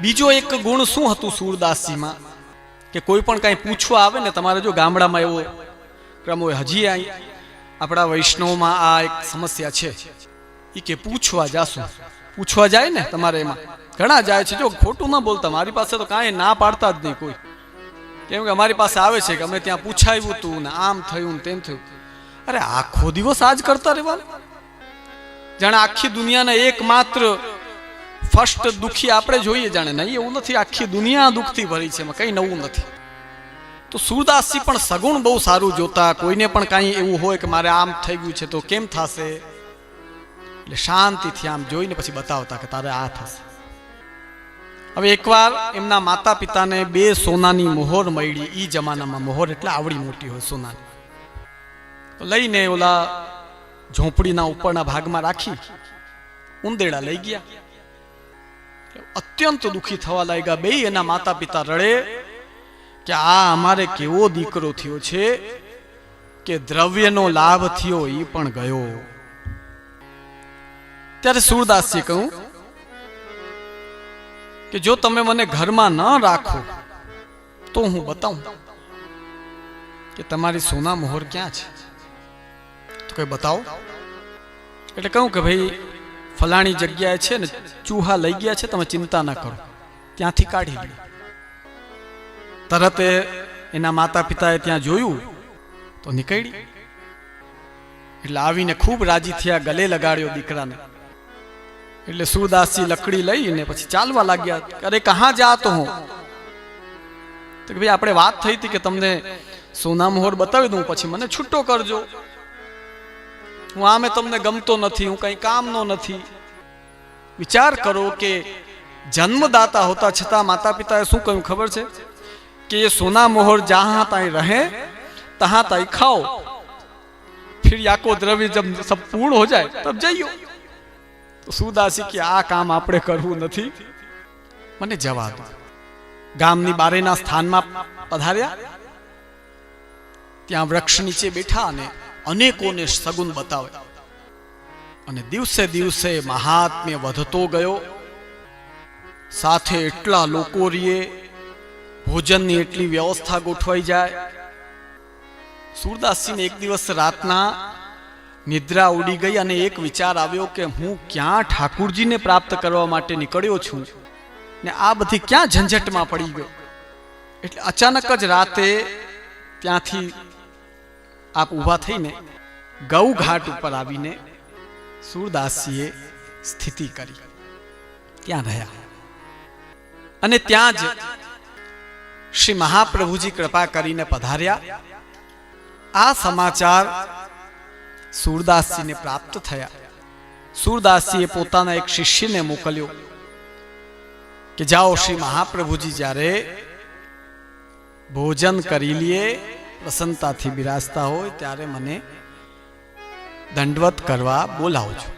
બીજો એક ગુણ શું હતું સૂરદાસજીમાં કે કોઈ પણ કાંઈ પૂછવા આવે ને તમારે જો ગામડામાં એવો ક્રમ હોય, હજી અહીં આપણા વૈષ્ણવમાં આ એક સમસ્યા છે. એ કે પૂછવા જાશું. પૂછવા જાય ને તમારે એમાં. ઘણા જાય છે. જો ખોટું ના બોલતા, મારી પાસે તો કાંઈ ના પાડતા જ નહીં કોઈ. કેમ કે અમારી પાસે આવે છે કે અમે ત્યાં પૂછાયું હતું ને આમ થયું ને તેમ થયું. અરે આખો દિવસ આજ કરતા રહેવા જાણે આખી દુનિયાના એકમાત્ર ફર્સ્ટ દુઃખી આપણે જોઈએ જાણે નહીં, એવું નથી. આખી દુનિયા દુઃખથી ભરી છે, એમાં કંઈ નવું નથી. તો સુરદાસજી પણ સગુણ બહુ સારું જોતા, કોઈને પણ કાંઈ એવું હોય કે મારે આમ થઈ ગયું છે તો કેમ થશે? એટલે શાંતિથી આમ જોઈને પછી બતાવતા કે તારે આ થશે. હવે એકવાર એમના માતા પિતાને બે સોનાની મોહર મળી એ જમાનામાં મોહર એટલે આવડી મોટી હોય સોનાની. લઈને ઓલા ઝોંપડીના ઉપરના ભાગમાં રાખી, ઉંદેડા લઈ ગયા. અત્યંત દુખી થવા લાગ્યા બે એના માતા પિતા રડે કે આ અમારે કેવો દીકરો થયો છે કે દ્રવ્યનો લાભ થયો એ પણ ગયો. ત્યારે સુરદાસજી કહું કે જો તમે મને ઘરમાં ન રાખો, તો હું બતાવું કે તમારી સોના મોહર ક્યાં છે? તો કઈ બતાવો. એટલે કહું કે, ભાઈ ફલાણી જગ્યાએ છે ને ચૂહા લઈ ગયા છે, તમે ચિંતા ના કરો. ત્યાંથી કાઢી લો તરત એના માતા પિતાએ ત્યાં જોયું, તો નીકળી. એટલે આવીને ખૂબ રાજી થયા, ગલે લગાડ્યો દીકરાને. એટલે સુરદાસજી લકડી લઈને પછી ચાલવા લાગ્યા, અરે, કહા જાતો હું? તો કે, ભાઈ, આપણે વાત થઈ હતી કે તમને સોના મોહર બતાવી દઉં, પછી મને છૂટો કરજો. હું આમે તમને ગમતો નથી હું કંઈ કામનો નથી વિચાર કરો કે જન્મદાતા હોતા છતાં માતા પિતાએ શું કહ્યું ખબર છે कि ये सोना मोहर जहां ताई रहे तहां ताई खाओ फिर या को द्रव्य जब सब पूर्ण हो जाए तब जाइयो તો સુદાસી કે આ કામ આપણે કરવું નથી મને જવા દો ગામની બારેના સ્થાનમાં પધાર્યા ત્યાં વૃક્ષ નીચે બેઠા અને અનેકોને સગુન બતાવે. અને દિવસે દિવસે મહાત્મ્ય વધતો ગયો. સાથે એટલા લોકો રીએ, ભોજનની એટલી વ્યવસ્થા ગોઠવાઈ જાય. સુરદાસજીને એક દિવસ રાતના નિદ્રા ઉડી ગઈ અને એક વિચાર આવ્યો કે હું ક્યાં ઠાકુરજીને પ્રાપ્ત કરવા માટે નીકળ્યો છું ને આ બધી ક્યાં ઝંઝટમાં પડી ગયો. એટલે અચાનક જ રાતે ત્યાંથી આપ ઊભા થઈને ગૌ ઘાટ ઉપર આવીને સુરદાસજીએ સ્થિતિ કરી. ત્યાં રહ્યા. અને ત્યાં જ શ્રી મહાપ્રભુજી કૃપા કરીને પધાર્યા. આ સમાચાર સુરદાસજીને પ્રાપ્ત થયા. સુરદાસજીએ પોતાના એક શિષ્યને મોકલ્યો કે, જાઓ શ્રી મહાપ્રભુજી, જ્યારે ભોજન કરી લઈએ પ્રસન્નતાથી બિરાજતા હોય ત્યારે મને દંડવત કરવા બોલાવજો.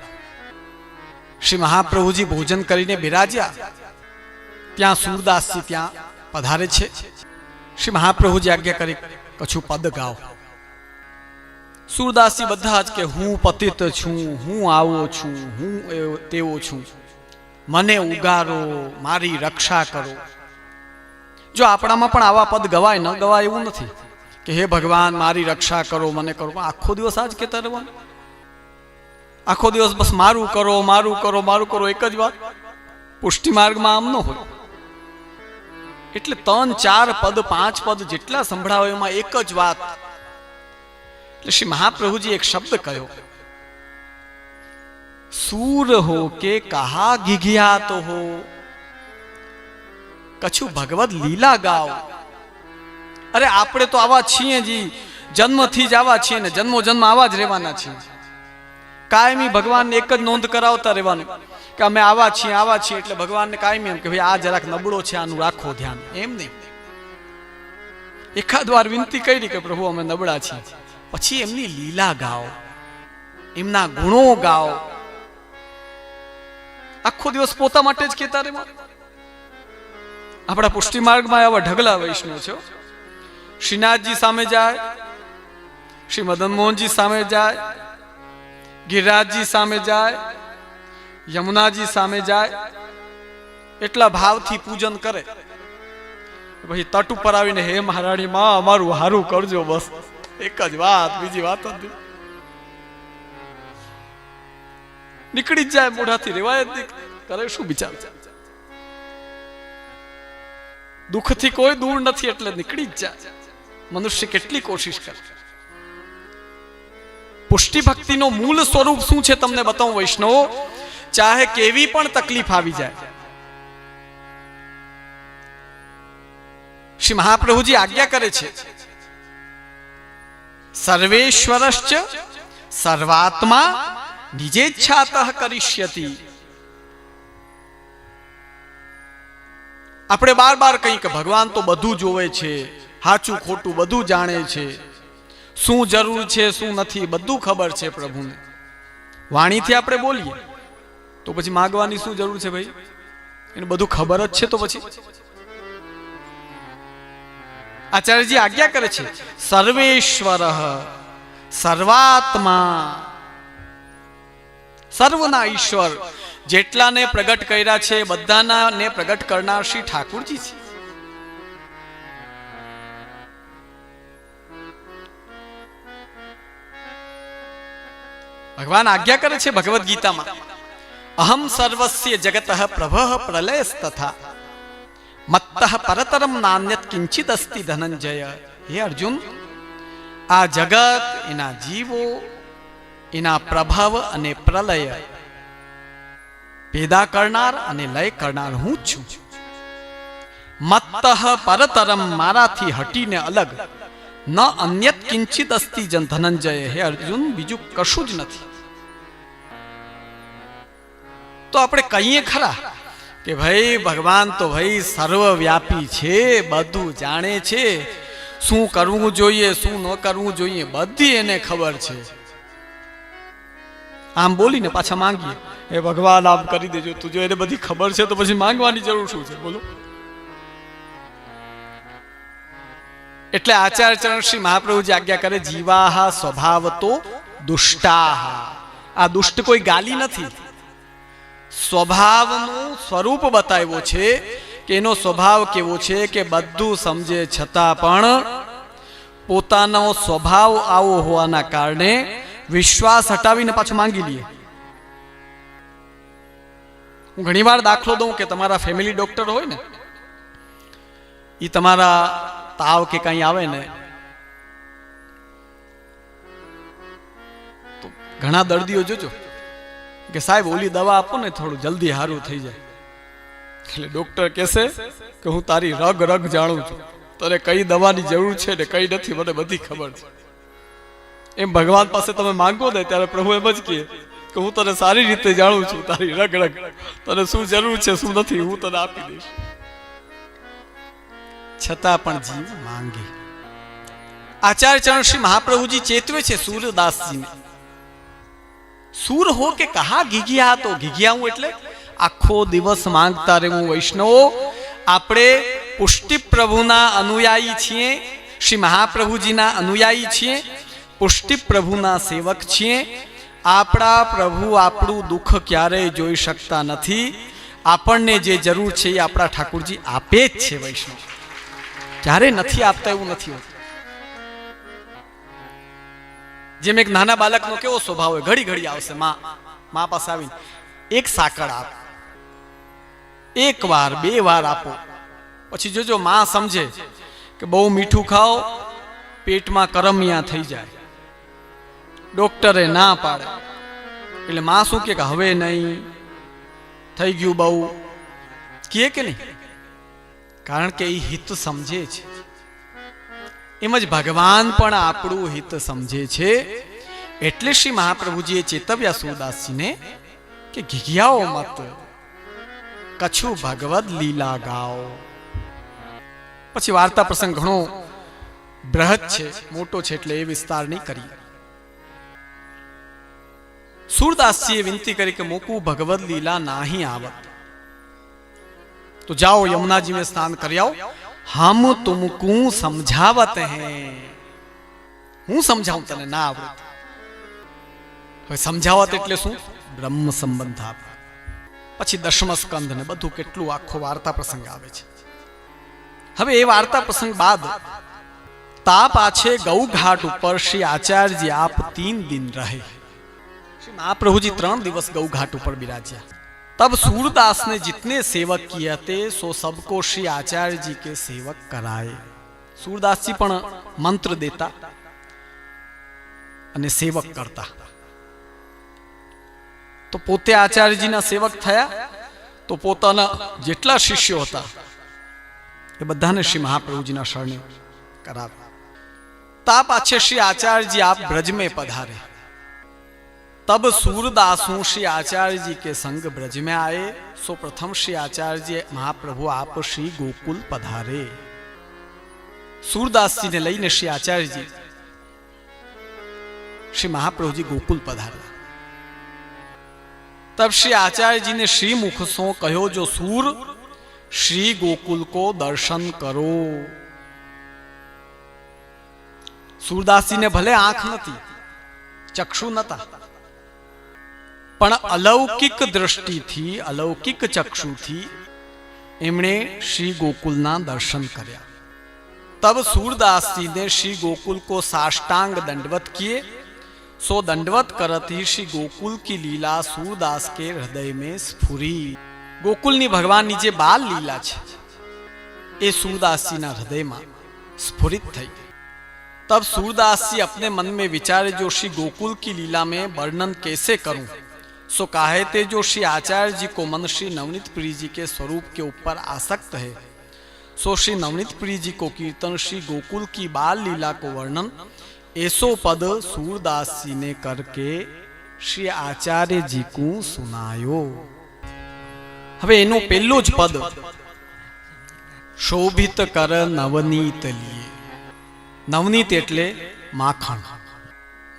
શ્રી મહાપ્રભુજી ભોજન કરીને બિરાજ્યા. ત્યાં સુરદાસજી ત્યાં પધારે છે. શ્રી મહાપ્રભુજી આજ્ઞા કરી, કછું પદ ગાઓ. સુરદાસજી બધા જ કે, હું પતિત છું, હું આવો છું, હું તેવો છું. મને ઉગારો, મારી રક્ષા કરો. જો આપણામાં પણ આવા પદ ગવાય, ન ગવાય એવું નથી. કે હે ભગવાન મારી રક્ષા કરો મને કરો પણ આખો દિવસ આજ કહેતા રહેવાનું આખો દિવસ બસ મારું કરો મારું કરો મારું કરો એક જ વાત પુષ્ટિ માર્ગમાં આમ ન હોય એટલે ત્રણ, ચાર પદ, પાંચ પદ જેટલા સંભળાવો એમાં એક જ વાત. એટલે શ્રી મહાપ્રભુજી એક શબ્દ કહ્યો. સૂર હો કે કહા ગીઘિયાત હો? કછું ભગવત લીલા ગાઓ અરે આપણે તો આવા છીએ જી. જન્મથી જ આવા છીએ ને જન્મો જન્મ આવા જ રહેવાના છીએ. કાયમી ભગવાનને એક જ નોંધ કરાવતા રહેવાનું કે અમે આવા છીએ આવા છીએ એટલે ભગવાનને કાયમી એમ કે ભાઈ આ જરાક નબળો છે, આનું રાખો ધ્યાન. એમ નહીં. એકાદ વાર વિનંતી કરી કે પ્રભુ, અમે નબળા છીએ. પછી એમની લીલા ગાઓ, એમના ગુણો ગાઓ. આખો દિવસ પોતા માટે જ કહેતા રહેવા આપણા પુષ્ટિ માર્ગમાં આવા ઢગલા વૈષ્ણવ છે. શ્રીનાથજી સામે જાય, શ્રી મદન મોહનજી સામે જાય, ગિરિરાજજી સામે જાય, યમુનાજી સામે જાય, એટલા ભાવથી પૂજન કરે. પછી તટ ઉપર આવીને, હે મહારાણી માં, અમારું હારું કરજો બસ. એક જ વાત, બીજી વાત હતી નીકળી જ જાય મોઢાથી રેવાય જ નહીં કરે, શું વિચાર દુઃખથી કોઈ દૂર નથી, એટલે નીકળી જ જાય. મનુષ્ય કેટલી કોશિશ કરે? પુષ્ટિ ભક્તિનો મૂળ સ્વરૂપ શું છે તમને બતાવું વૈષ્ણવો? ચાહે કેવી પણ તકલીફ આવી જાય. શ્રી મહાપ્રભુજી આજ્ઞા કરે છે, સર્વેશ્વરશ્ચ સર્વાત્મા નિજેચ્છાત કરિષ્યતિ. આપણે બાર બાર કંઈક ભગવાન તો બધું જોવે છે. સાચું ખોટું બધું જાણે છે. શું જરૂર છે, શું નથી, બધું ખબર છે પ્રભુને. વાણીથી આપણે બોલીએ, તો પછી માગવાની શું જરૂર છે ભાઈ? એને બધું ખબર જ છે તો પછી. આચાર્યજી આજ્ઞા કરે છે, સર્વેશ્વર, સર્વાત્મા. સર્વના ઈશ્વર જેટલાને પ્રગટ કર્યા છે, બધાના ને પ્રગટ કરનાર શ્રી ઠાકુરજી છે. ભગવાન આજ્ઞા કરે છે ભગવદ્ ગીતામાં, અહમ સર્વસ્ય જગત પ્રભ પ્રલય તથા, મત્ત પરતરમ નાન્યત કિંચિત અસ્તિ ધનંજય. હે અર્જુન, આ જગત એના જીવો, એના પ્રભાવ અને પ્રલય, પેદા કરનાર અને લય કરનાર હું છું. મત્ત પરતરમ મારાથી હટીને અલગ, ન અન્યત કિંચિત અસ્તિ જન ધનંજય. હે અર્જુન, બીજું કશું જ નથી. તો આપણે કહીએ ખરા કે ભાઈ ભગવાન તો ભાઈ સર્વવ્યાપી છે, બધું જાણે છે. શું કરવું જોઈએ, શું ન કરવું જોઈએ, બધી એને ખબર છે. આમ બોલીને પાછા માંગીએ. એ ભગવાન, આમ કરી દેજો. તું જો એને બધી ખબર છે તો પછી માંગવાની જરૂર શું છે? બોલો. એટલે આચાર્ય ચરણ શ્રી મહાપ્રભુજી આજ્ઞા કરે, જીવાહા સ્વભાવ તો દુષ્ટાહા. આ દુષ્ટ કોઈ ગાલી નથી. સ્વભાવનું સ્વરૂપ બતાવ્યો છે કે એનો સ્વભાવ કેવો છે કે બધું સમજે છતાં પણ પોતાનો સ્વભાવ આવો હોવાના કારણે વિશ્વાસ હટાવીને પાછો માંગી લઈએ હું ઘણીવાર દાખલો દઉં કે તમારા ફેમિલી ડોક્ટર હોય ને એ તમારા તાવ કે કંઈ આવે ને, તો ઘણા દર્દીઓ જોજો. કે સાહેબ, ઓલી દવા આપો ને, થોડું જલ્દી સારું થઈ જાય. એટલે ડોક્ટર કહેશે કે હું તારી રગ રગ જાણું છું. તને કઈ દવાની જરૂર છે ને કઈ નથી, મને બધી ખબર છે. એમ ભગવાન પાસે તમે માંગો ને, ત્યારે પ્રભુ એમ જ કહે કે હું તને સારી રીતે જાણું છું, તારી રગ રગ. તને શું જરૂર છે, શું નથી, હું તને આપી દઈશ. છતાં પણ જીવ માંગે. આચાર્ય ચરણ શ્રી મહાપ્રભુજી ચેતવે છે સૂરદાસજીને સૂર હો કે કહા ગીગિયા તો ગીગિયા હું એટલે આખો દિવસ માંગતા રહેવું વૈષ્ણવો, આપણે પુષ્ટિ પ્રભુના અનુયાયી છીએ, શ્રી મહાપ્રભુજીના અનુયાયી છીએ, પુષ્ટિ પ્રભુના સેવક છીએ. આપણા પ્રભુ આપણું દુઃખ ક્યારેય જોઈ શકતા નથી. આપણને જે જરૂર છે એ આપણા ઠાકુરજી આપે જ છે વૈષ્ણવ. ક્યારે નથી આપતા એવું નથી હોતું. જેમ એક નાના બાળકનો કેવો સ્વભાવ હોય, ઘડી ઘડી આવશે માં, મા પાસે આવીને, એક સાકળ આપ, એક વાર, બે વાર આપો. પછી જોજો, માં સમજે કે બહુ મીઠું ખાઓ, પેટમાં કરમિયા થઈ જાય. ડોક્ટરે ના પાડે. એટલે માં શું કે હવે નહીં, થઈ ગયું બહુ. કહે કે નહીં? કારણ કે એ હિત સમજે છે. એમ જ ભગવાન પણ આપણું હિત સમજે છે. એટલે શ્રી મહાપ્રભુજીએ ચેતવ્યા સુદાસજીને કે ઘીઘિયાઓ મત, કછું ભગવદ લીલા ગાઓ. પછી વાર્તા પ્રસંગ ઘણો બૃહદ છે, મોટો છે એટલે એ વિસ્તાર નહીં કરી સુરદાસજીએ વિનંતી કરી કે મોકું ભગવદ લીલા નાહી આવત. તો જાઓ યમુનાજી મેં સ્નાન કરી આવો. હમ તુમકુ સમજાવત હે હું સમજાવું તને ના આવડે હવે સમજાવત એટલે શું? બ્રહ્મ સંબંધ આપ. પછી દશમ સ્કંધ ને બધું કેટલું આખો વાર્તા પ્રસંગ આવે છે. હવે એ વાર્તા પ્રસંગ બાદ તાપ આછે ગૌઘાટ ઉપર શ્રી આચાર્યજી આપ તીન દિન રહે. શ્રી મહાપ્રભુજી ત્રણ દિવસ ગૌઘાટ ઉપર બિરાજ્યા. तब सूरदास ने जितने सेवक किए थे सो सबको श्री आचार्य जी के सेवक कराए सूरदास जी पण मंत्र देता અને સેવક કરતા તો પોતે આચાર્યજીના સેવક થયા તો પોતાના જેટલા શિષ્યો હતા એ બધાને શ્રી મહાપ્રભુજીના શરણે કરાવ્યા તા પાછે શ્રી આચાર્યજી આપ ब्रज में पधारे तब सूरदासों श्री आचार्य जी के संग ब्रज में आए। सो प्रथम श्री आचार्य जी, महाप्रभु आप श्री गोकुल पधारे। सूरदास जी ने लई ने श्री आचार्य जी, श्री महाप्रभु जी गोकुल पधारे। तब श्री आचार्य जी ने श्री मुख सो कहो, जो सूर, श्री गोकुल को दर्शन करो। सूरदास जी ने भले आँख न थी, चक्षु न था પણ અલૌકિક દ્રષ્ટિથી અલૌકિક ચક્ષુથી એમણે શ્રી ગોકુલના દર્શન કર્યા तब सूरदास जी ने श्री गोकुल को साष्टांग दंडवत किए सो दंडवत करत ही श्री गोकुल की लीला सूरदास के हृदय में स्फुरी ગોકુલની ભગવાનની જે બાલ લીલા છે એ સૂરદાસજીના હૃદયમાં સ્ફુરિત થઈ તબ સૂરદાસજી અપને મન મેં વિચારે જો શ્રી ગોકુલ કી લીલા મેં વર્ણન કેસે કરું सो काहे थे जो श्री आचार्य जी को मन श्री नवनीत प्रिय जी के स्वरूप के ऊपर आसक्त है सो श्री नवनीत प्रिय जी को कीर्तन श्री गोकुल की बाल लीला को वर्णन ऐसो पद सूरदास जी ने करके શ્રી આચાર્યજી સુનાયો હવે એનું પહેલું જ પદ શોભિત કર નવનીત લીએ નવનીત એટલે માખણ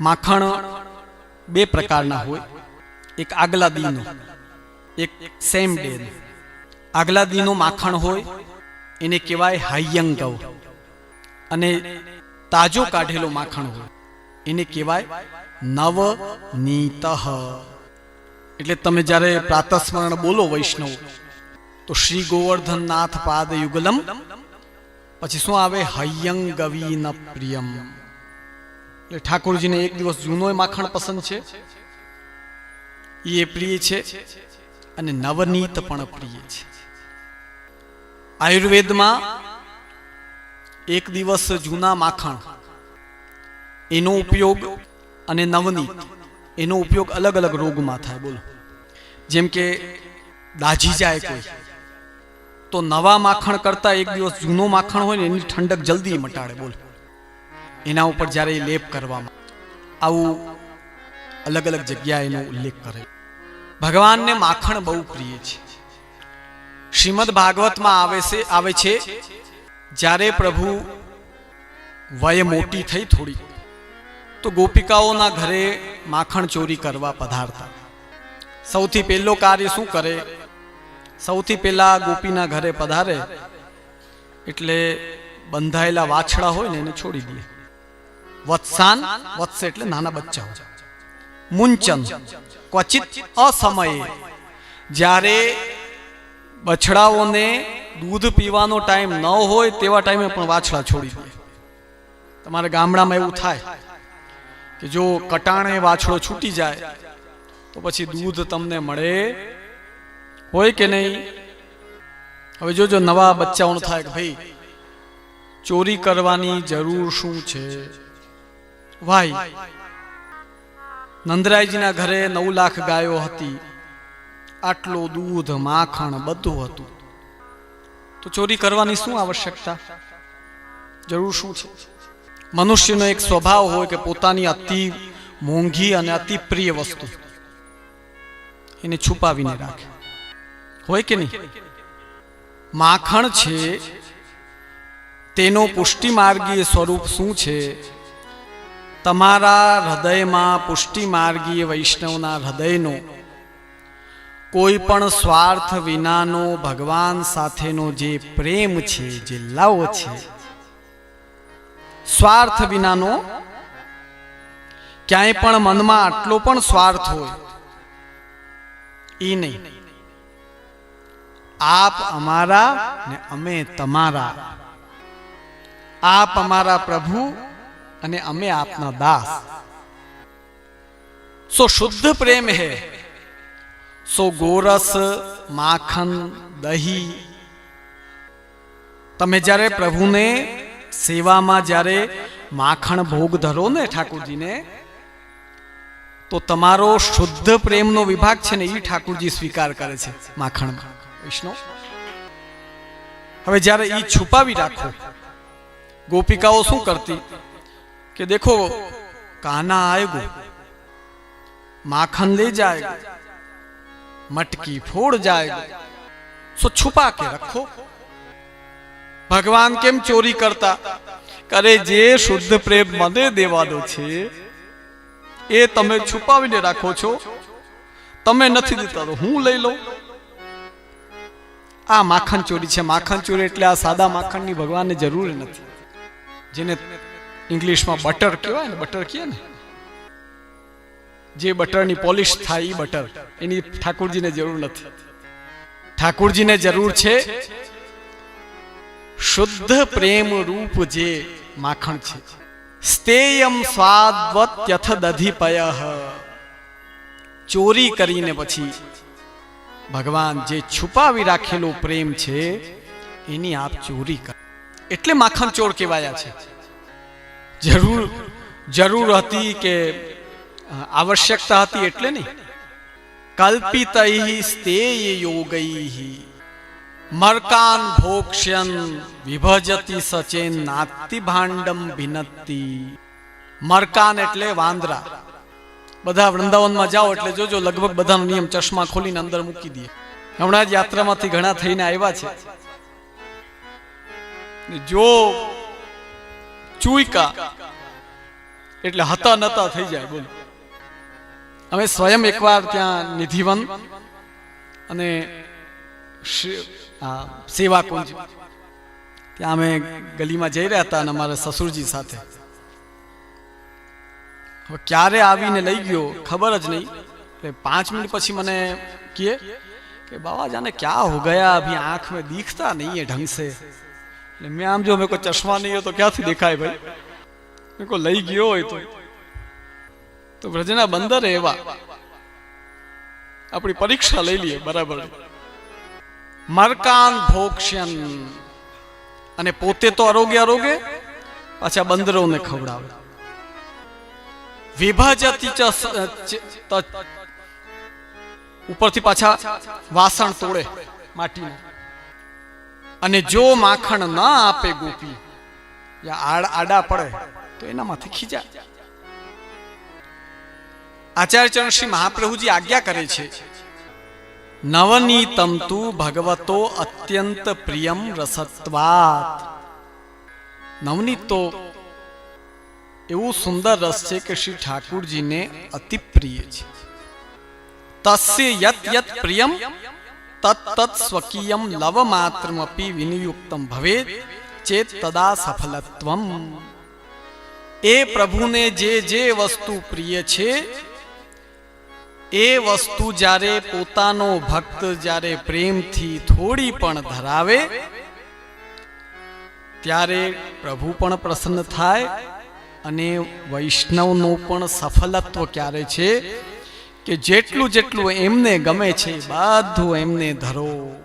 માખણ બે પ્રકારના હોય એક આગલા દીનો એક સેમ ડે આગલા દીનો માખણ હોય, એને કહેવાય હાયંગવ. અને તાજો કાઢેલો માખણ હોય, એને કહેવાય નવનીત એટલે તમે જ્યારે પ્રાતસ્મરણ બોલો વૈષ્ણવ, તો શ્રી ગોવર્ધન નાથ પાદ યુગલમ, પછી શું આવે? હૈયંગવી ન પ્રિયમ એટલે ઠાકોરજીને એક દિવસ જૂનો માખણ પસંદ છે. એ પ્રિય છે અને નવનીત પણ પ્રિય છે. આયુર્વેદમાં એક દિવસ જૂના માખણ, એનો ઉપયોગ અને નવનીત, એનો ઉપયોગ અલગ અલગ રોગમાં થાય, બોલો. જેમ કે દાજી જાય કોઈ, તો નવા માખણ કરતા એક દિવસ જૂનો માખણ હોય ને, એની ઠંડક જલ્દી મટાડે, બોલ. એના ઉપર જ્યારે લેપ કરવામાં આવું અલગ અલગ જગ્યાએ એનો ઉલ્લેખ કરે. ભગવાનને માખણ બહુ પ્રિય છે. શ્રીમદ ભાગવતમાં આવે છે આવે છે, જ્યારે પ્રભુ વય મોટી થઈ થોડી, તો ગોપિકાઓના ઘરે માખણ ચોરી કરવા પધારતા. સૌથી પહેલો કાર્ય શું કરે? સૌથી પહેલા ગોપીના ઘરે પધારે, એટલે બંધાયેલા વાછડા હોય ને એને છોડી દે. વત્સાન, વત્સ એટલે નાના બચ્ચા હોય મુંચન, ક્વચિત અસમયે. જ્યારે બછડાઓને દૂધ પીવાનો ટાઈમ ન હોય તેવા ટાઈમે પણ વાછડા છોડી દે. તમારા ગામડામાં એવું થાય કે જો કટાણે વાછડો છૂટી જાય, તો પછી દૂધ તમને મળે હોય કે નહીં? હવે જોજો, નવા બચ્ચાઓનું થાય કે ભાઈ, ચોરી કરવાની જરૂર શું છે? ભાઈ નંદરાયજીના ઘરે નવ લાખ ગાયો હતી. આટલો દૂધ, માખણ બધું હતું. તો ચોરી કરવાની શું આવશ્યકતા? જરૂર શું છે? મનુષ્યનો એક સ્વભાવ હોય કે પોતાની અતિ મોંઘી અને અતિ પ્રિય વસ્તુ એને છુપાવીને રાખે. હોય કે નહીં? માખણ છે, તેનો પુષ્ટિ માર્ગીય સ્વરૂપ શું છે? તમારા હૃદયમાં પુષ્ટિમાર્ગીય વૈષ્ણવના હૃદયનો, કોઈ પણ સ્વાર્થ વિનાનો ભગવાન સાથેનો જે પ્રેમ છે, જે લવ છે, સ્વાર્થ વિનાનો ક્યાંય પણ મનમાં આટલો પણ સ્વાર્થ હોય એ નહીં. આપ અમારા ને અમે તમારા. આપ અમારા પ્રભુ અને અમે આપના દાસ. સો શુદ્ધ પ્રેમ હે. સો ગોરસ માખન દહી. તમે જ્યારે પ્રભુને સેવામાં જ્યારે માખણ ભોગ ધરો ને ઠાકોરજીને, તો તમારો શુદ્ધ પ્રેમનો વિભાગ છે ને એ ઠાકોરજી સ્વીકાર કરે છે માખણ. વૈષ્ણવ હવે જ્યારે એ છુપાવી રાખો, ગોપિકાઓ શું કરતી? કે દેખો, કાના આવ્યો माखन ले જાય, મટકી ફોડ જાય. सो છુપા કે रखो ભગવાન કેમ ચોરી કરતા? કરે જે શુદ્ધ પ્રેમ મને દેવાનો છે, એ તમે છુપાવીને રાખો છો. તમે નથી દેતા તો હું લઈ લઉં. આ માખણ ચોરી છે. માખણ ચોરી એટલે આ સાદા માખણની ભગવાનને જરૂર નથી. જેને ઇંગ્લિશમાં બટર કહેવાય ને બટર કહે ને? જે બટરની પોલિશ થાય એ બટર એની ઠાકુરજીને જરૂર નથી. ઠાકુરજીને જરૂર છે શુદ્ધ પ્રેમ રૂપ જે માખણ છે. સ્તેયમ સ્વાદવત યથ દધિપય ચોરી કરીને પછી ભગવાન જે છુપાવી રાખેલો પ્રેમ છે, એની આપ ચોરી કર. એટલે માખણ ચોર કહેવાયા છે. જરૂર જરૂર હતી કે આવશ્યકતા હતી એટલે નહીં. કલ્પિત સ્તેય યોગૈ. મરકાન ભોક્ષ્યન વિભજતી સચેન નાતિ ભાંડમ ભિનત્તી. મરકાન એટલે વાંદરા. બધા વૃંદાવનમાં જાઓ એટલે જોજો, લગભગ બધાનો નિયમ ચશ્મા ખોલીને અંદર મૂકી દે. હમણાં જ યાત્રામાંથી ઘણા થઈને આવ્યા છે. જો ચૂઈકા. એટલે હતા નતા થઈ જાય, બોલો. અમે સ્વયં એકવાર ત્યાં નિધિવન અને સેવા કુંજ. ત્યાં અમે ગલીમાં જઈ રહ્યા હતા અને અમારા સસુરજી સાથે. હવે ક્યારે આવીને લઈ ગયો, ખબર જ નહીં. એટલે પાંચ મિનિટ પછી મને કહે કે બાબા જાને ક્યાં હો ગયા? અભી આંખ મેં દીખતા નહીં એ ઢંગ સે. એટલે મેં આમ જો, મેં કોઈ ચશ્મા નહીં હોય તો ક્યાંથી દેખાય ભાઈ? મેં કોઈ લઈ ગયો હોય તો. તો વ્રજના બંદર એવા. આપણી પરીક્ષા લઈ લઈએ, બરાબર. મરકાન ભોક્ષ્યન. અને પોતે તો આરોગ્ય આરોગ્ય પાછા બંદરોને ખવડાવે. વિભાજતી ઉપરથી પાછા વાસણ તોડે, માટીનું. અને જો માખણ ન આપે ગોપી આડા પડે તો એનામાંથી ખીજા. આચાર્ય ચરણ શ્રી મહાપ્રભુજી આજ્ઞા કરે છે નવનીતમ તુ ભગવતો અત્યંત પ્રિયમ રસત્વાત. નવનીત તો એવું સુંદર રસ છે કે શ્રી ઠાકુરજીને અતિ પ્રિય છે. તસ્ય યત યત પ્રિયમ તત તત સ્વકીયમ લવ માત્રમપી વિનિયુક્તમ ભવેત ચેત તદા સફલત્વમ એ પ્રભુને જે જે વસ્તુ પ્રિય છે એ વસ્તુ જ્યારે પોતાનો ભક્ત જ્યારે પ્રેમથી થોડી પણ ધરાવે ત્યારે પ્રભુ પણ પ્રસન્ન થાય અને વૈષ્ણવનું પણ સફલત્વ ક્યારે છે કે જેટલું જેટલું એમને ગમે છે બધું એમને ધરો.